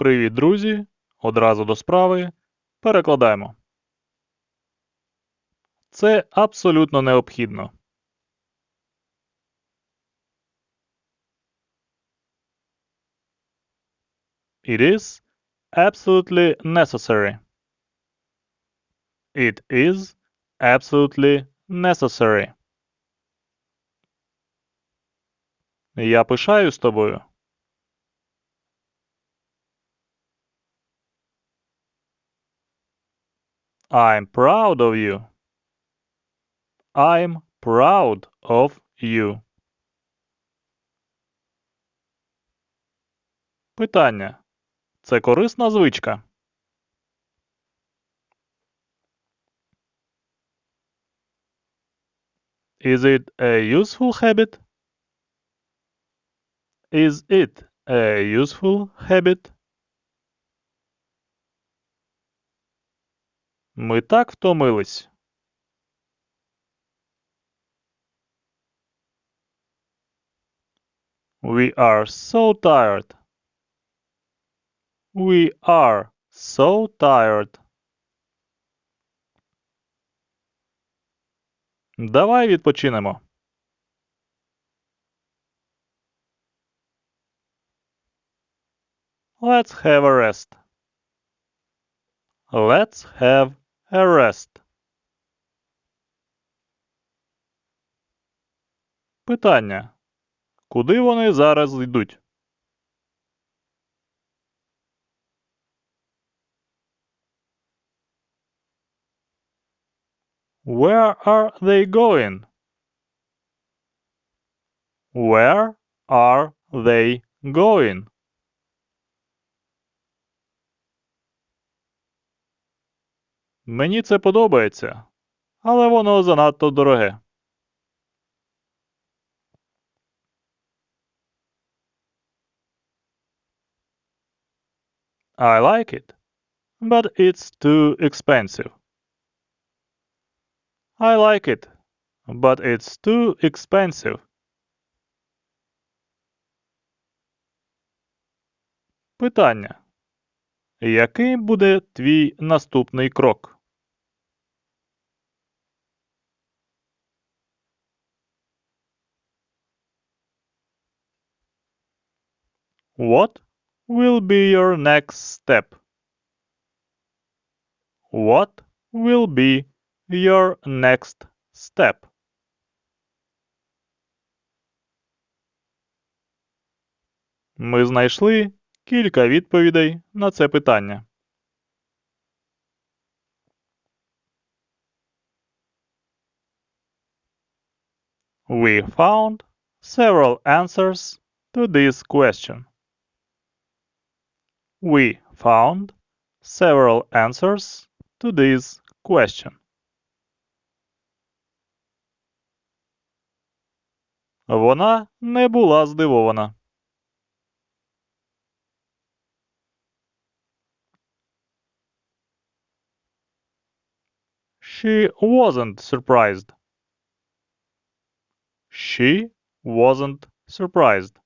Привіт, друзі! Одразу до справи. Перекладаємо. Це абсолютно необхідно. It is absolutely necessary. It is absolutely necessary. Я пишаюсь тобою. I'm proud of you. I'm proud of you. Питання. Це корисна звичка? Is it a useful habit? Is it a useful habit? Ми так втомились. We are so tired. We are so tired. Давай відпочинемо. Let's have a rest. Let's have a. Питання. Куди вони зараз йдуть? Where are they going? Where are they going? Мені це подобається, але воно занадто дороге. I like it, but it's too expensive. I like it, but it's too expensive. Питання. Який буде твій наступний крок? What will be your next step? What will be your next step? Ми знайшли кілька відповідей на це питання. We found several answers to this question. We found several answers to this question. Вона не була здивована. She wasn't surprised. She wasn't surprised.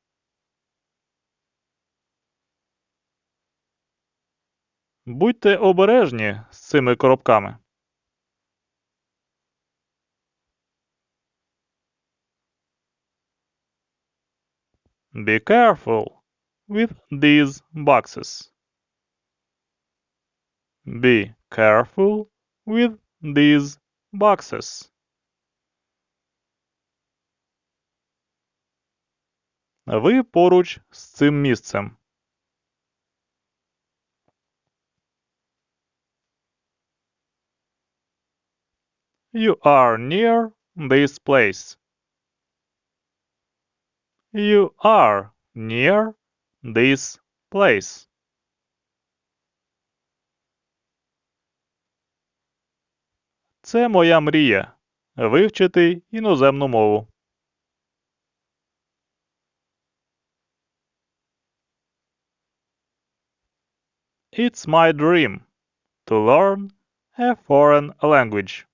Будьте обережні з цими коробками. Be careful with these boxes. Be careful with these boxes. Ви поруч з цим місцем. You are near this place. You are near this place. Це моя мрія вивчити іноземну мову. It's my dream to learn a foreign language.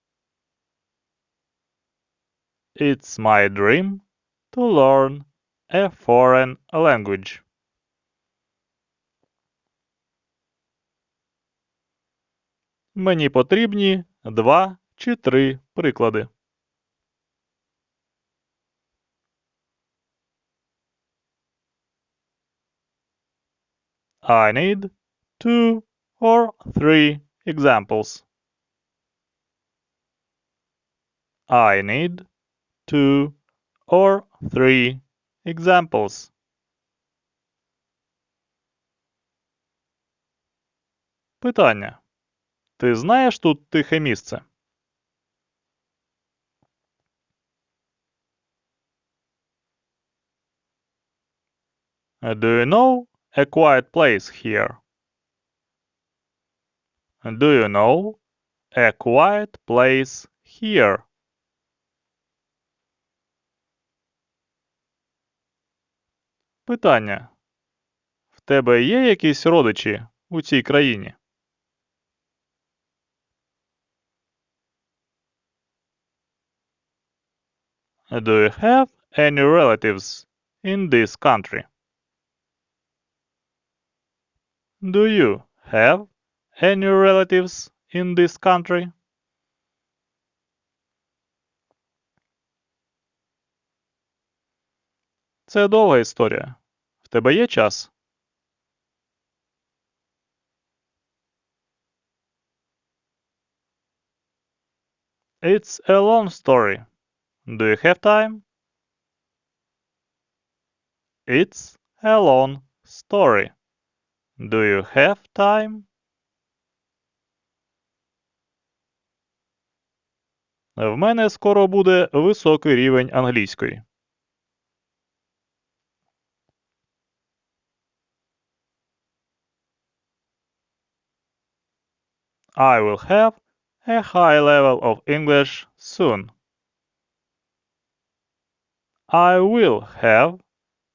It's my dream to learn a foreign language. Мені потрібні два чи три приклади. I need two or three examples. I need two or three examples. Питання. Ти знаєш тут тихе місце? Do you know a quiet place here? Do you know a quiet place here? Питання. В тебе є якісь родичі у цій країні? Do you have any relatives in this country? Do you have any relatives in this country? Це довга історія. Тебе є час? It's a long story. Do you have time? It's a long story. Do you have time? В мене скоро буде високий рівень англійської. I will have a high level of English soon. I will have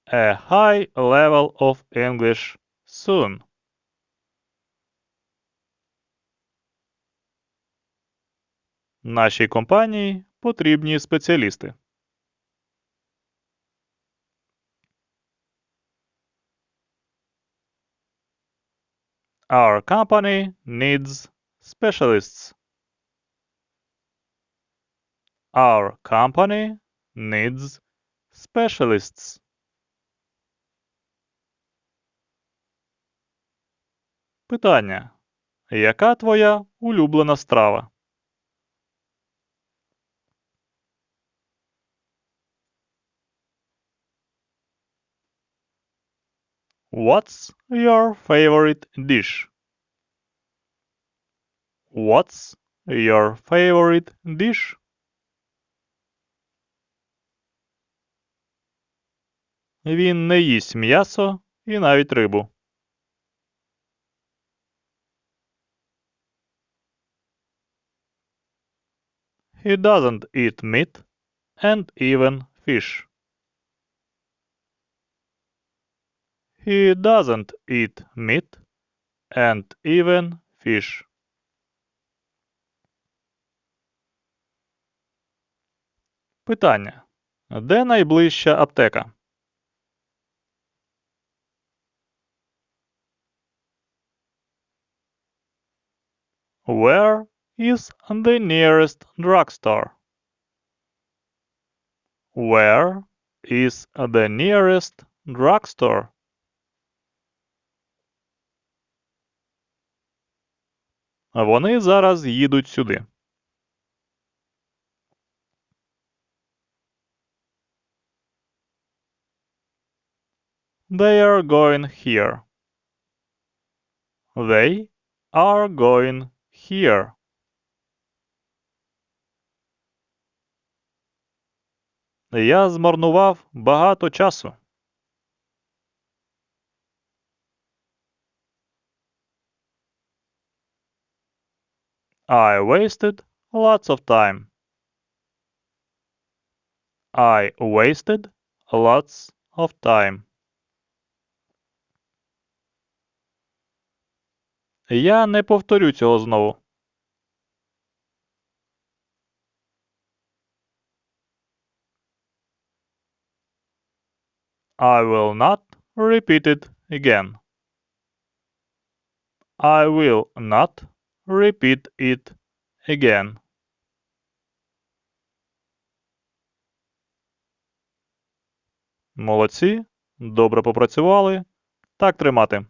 a high level of English soon. Нашій компанії потрібні спеціалісти. Our company needs specialists. Our company needs specialists. Питання. Яка твоя улюблена страва? What's your favorite dish? What's your favorite dish? Він не їсть м'ясо і навіть рибу. He doesn't eat meat and even fish. He doesn't eat meat and even fish. Питання. Де найближча аптека? Where is the nearest drugstore? Where is the nearest drugstore? Вони зараз їдуть сюди. They are going here. They are going here. Я змарнував багато часу. I wasted lots of time. I wasted lots of time. Я не повторю цього знову. I will not repeat it again. I will not repeat it again. Молодці. Добре попрацювали. Так тримати.